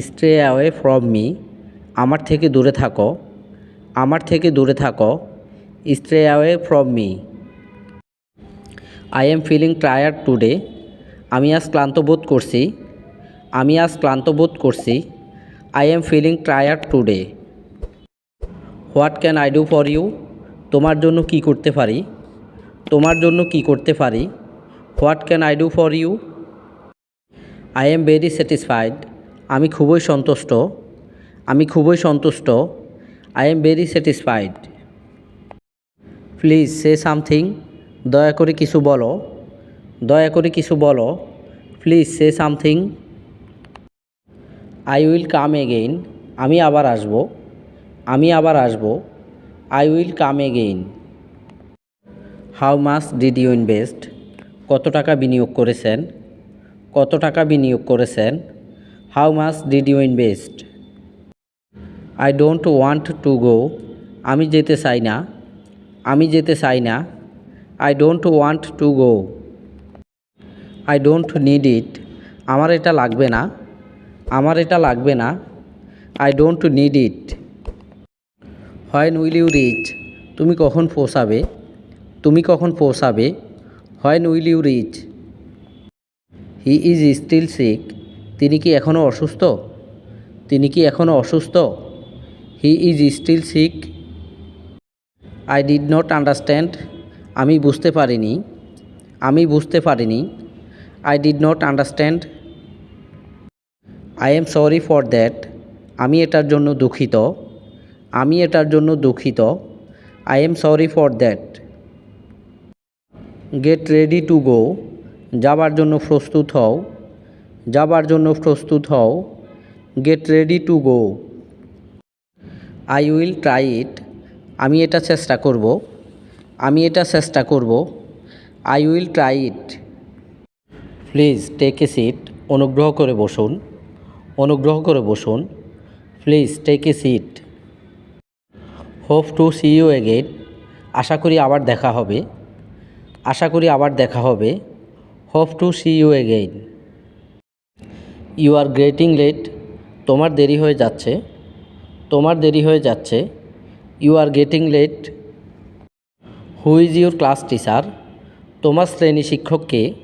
Stay away from me আমার থেকে দূরে থাকো। আমার থেকে দূরে থাকো। Stay away from me I am feeling tired today আমি আজ ক্লান্ত বোধ করছি। আমি আজ ক্লান্ত বোধ করছি। I am feeling tired today what can I do for you তোমার জন্য কি করতে পারি? তোমার জন্য কি করতে পারি? What can I do for you I am very satisfied আমি খুবই সন্তুষ্ট, আমি খুবই সন্তুষ্ট I am very satisfied please say something দয়া করে কিছু বলো, দয়া করে কিছু বলো please say something I will come again আমি আবার আসব, আমি আবার আসব I will come again how much did you invest কত টাকা বিনিয়োগ করেছেন? কত টাকা বিনিয়োগ করেছেন? How much did you invest I don't want to go আমি যেতে চাই না। আমি যেতে চাই না। I don't want to go I don't need it আমার এটা লাগবে না। আমার এটা লাগবে না। I don't need it when will you reach তুমি কখন পৌঁছাবে? তুমি কখন পৌঁছাবে? When will you reach he is still sick তিনি কি এখনও অসুস্থ? তিনি কি এখনও অসুস্থ? He is still sick I did not understand আমি বুঝতে পারিনি। আমি বুঝতে পারিনি। I did not understand I am sorry for that আমি এটার জন্য দুঃখিত। আমি এটার জন্য দুঃখিত। I am sorry for that get ready to go যাবার জন্য প্রস্তুত হও। যাবার জন্য প্রস্তুত হও। Get ready to go I will try it আমি এটা চেষ্টা করব। আমি এটা চেষ্টা করব। I will try it please take a seat অনুগ্রহ করে বসুন। অনুগ্রহ করে বসুন। Please take a seat hope to see you again আশা করি আবার দেখা হবে। আশা করি আবার দেখা হবে। Hope to see you again you are getting late তোমার দেরি হয়ে যাচ্ছে। তোমার দেরি হয়ে যাচ্ছে। You are getting late who is your class teacher তোমার শ্রেণি শিক্ষককে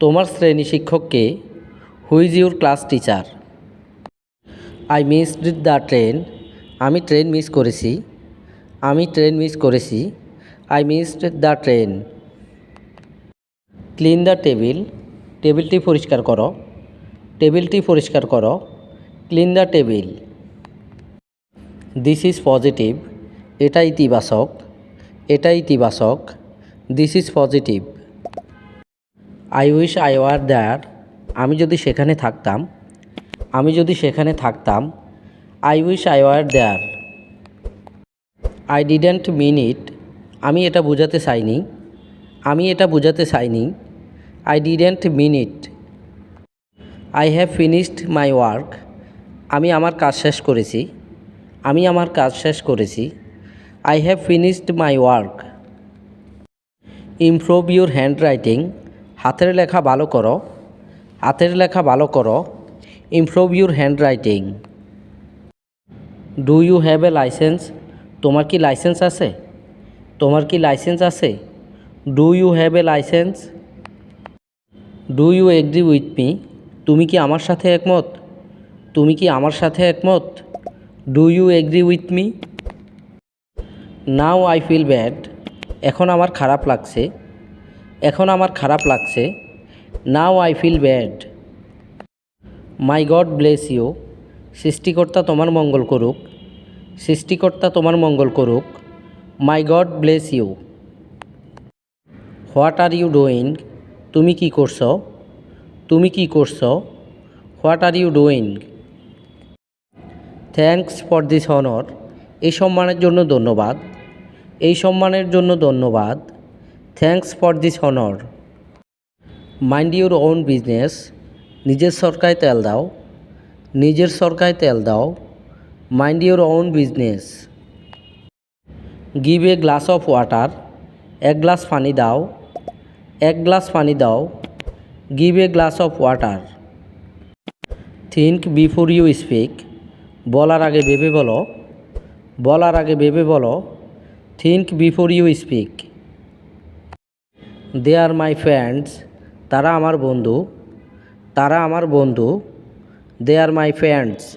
তোমার শ্রেণি শিক্ষককে who is your class teacher I missed the train আমি ট্রেন মিস করেছি। আমি ট্রেন মিস করেছি। I missed the train clean the table টেবিলটি পরিষ্কার করো। টেবিলটি পরিষ্কার করো। Clean the table. This is positive এটা ইতিবাচক। এটা ইতিবাচক। This is positive I wish I were there আমি যদি সেখানে থাকতাম। আমি যদি সেখানে থাকতাম। I wish I were there I didn't mean it আমি এটা বোঝাতে চাইনি। আমি এটা বোঝাতে চাইনি। I didn't mean it I have finished my work আমি আমার কাজ শেষ করেছি। আমি আমার কাজ শেষ করেছি। I have finished my work improve your handwriting হাতের লেখা ভালো করো। হাতের লেখা ভালো করো। Improve your handwriting do you have a licence তোমার কি লাইসেন্স আছে? তোমার কি লাইসেন্স আছে? Do you have a licence do you agree with me তুমি কি আমার সাথে একমত? তুমি কি আমার সাথে একমত? Do you agree with me now I feel bad এখন আমার খারাপ লাগছে। এখন আমার খারাপ লাগছে। Now I feel bad my God bless you সৃষ্টিকর্তা তোমার মঙ্গল করুক। সৃষ্টিকর্তা তোমার মঙ্গল করুক। My God bless you what are you doing তুমি কি করছ? তুমি কি করছ? What are you doing thanks for this honour এই সম্মানের জন্য ধন্যবাদ। এই সম্মানের জন্য ধন্যবাদ। Thanks for this honour mind your own business নিজের সরকায় তেল দাও। নিজের সরকায় তেল দাও। Mind your own business give a glass of water এক গ্লাস পানি দাও। এক গ্লাস পানি দাও। Give a glass of water think before you speak বলার আগে ভেবে বলো। বলার আগে ভেবে বলো। Think before you speak they are my friends তারা আমার বন্ধু। তারা আমার বন্ধু। দে আর মাই ফ্রেন্ডস